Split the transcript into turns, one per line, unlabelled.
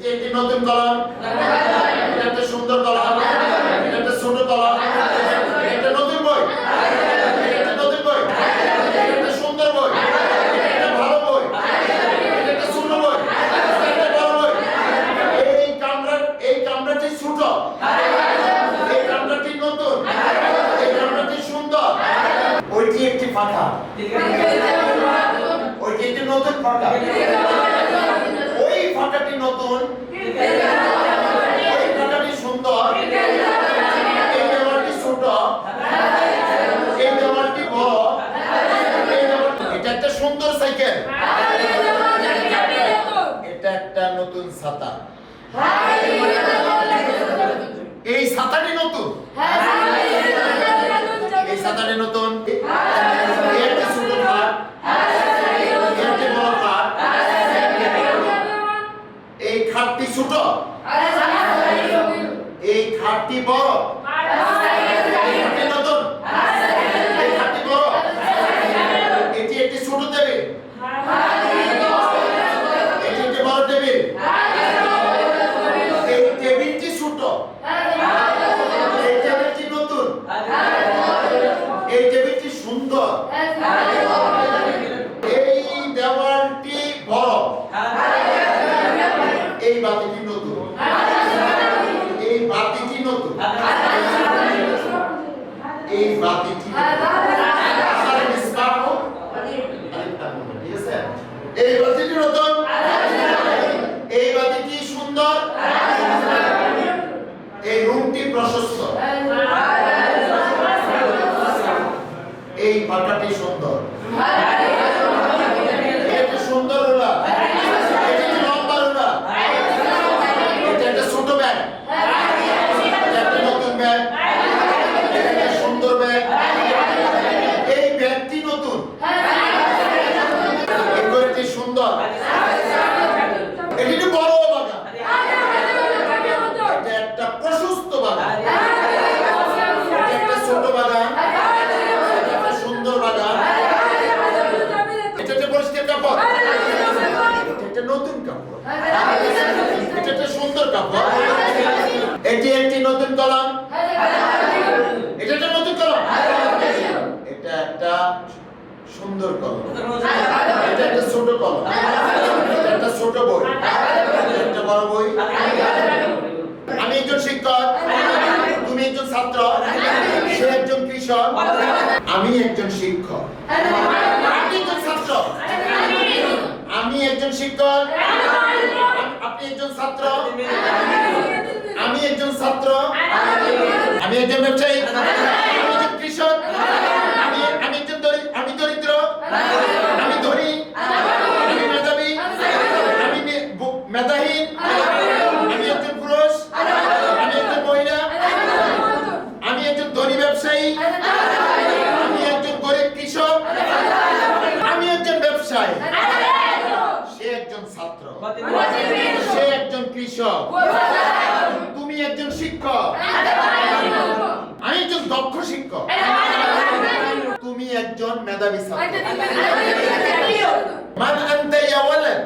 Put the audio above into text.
যে একটি নতুন কলম এটা একটা সুন্দর কলম এটা একটা ছোট এটা একটা নতুন বই। নতুন বই। একটা ভালো বই। এটা একটা এই কামরা এই কামরাটি ছোট। এই কামরাটি নতুন। এই কামরাটি সুন্দর। ওইটি একটি ফাঁকা। ওইটি একটি নতুন ফাঁকা ওই ফাঁকাটি নতুন ওই ফাঁকাটি সুন্দর এই দেওয়ালটি ছোট এই দেওয়ালটি বড় এই দেওয়ালটি এটা একটা সুন্দর সাইকেল এটা একটা নতুন ছাতা এই ছাতাটি নতুন? এই ছাতাটি নতুন? এই খাটটি ছোট? এই খাটটি বড় এই খাটটি নতুন এই খাটটি বড় এটি একটি ছোট টেবিল এটি একটি বড় টেবিল এই টেবিলটি ছোট এই টেবিলটি নতুন এই টেবিলটি সুন্দর এই দেওয়ালটি বড় এই নতুন? এই বাতিটি নতুন? এই বাতিটি আসার মিসকার হোক। ঠিক আছে? এই বাতিটি নতুন? এই বাতিটি সুন্দর? এই রুমটি প্রশস্ত। এই পাতাটি সুন্দর এটা একটা সুন্দর রুলা এটা একটা লম্বা রুলা এটা একটা ছোট ব্যাগ এটা একটা নতুন ব্যাগ এটা একটা সুন্দর ব্যাগ এই ব্যাগটি নতুন এই ঘড়িটি সুন্দর এটি একটু বড় বাগান এটা একটা প্রশস্ত বাগান এটা একটা ছোট বাগান এটা একটা সুন্দর বাগান এটা একটা পরিষ্কার কাপড় এটা একটা নতুন কাপড়। এটা একটা সুন্দর কাপড়। এটি একটি নতুন কলম। এটা একটা নতুন কলম। এটা একটা সুন্দর কলম। এটা একটা ছোট কলম। এটা একটা ছোট বই। একটা বড় বই। আমি একজন শিক্ষক। তুমি একজন ছাত্র। সে একজন কৃষক। আমি একজন শিক্ষক আপনি একজন ছাত্র আমি একজন শিক্ষক, আপনি একজন ছাত্র, আমি একজন ছাত্র, আমি একজন ব্যবসায়ী, আমি একজন কৃষক, আমি আমি একজন আমি দরিদ্র, আমি ধনী, আমি মেধাবী, আমি মেধাহীন আমি একজন পুরুষ আমি একজন মহিলা আমি একজন ধনী ব্যবসায়ী আমি একজন গরিব কৃষক আমি একজন ব্যবসায়ী সে একজন ছাত্র সে একজন কৃষক। তুমি একজন শিক্ষক। আমি একজন দক্ষ শিক্ষক। তুমি একজন মেধাবী ছাত্র। মান আনতা ইয়া ওয়ালাদ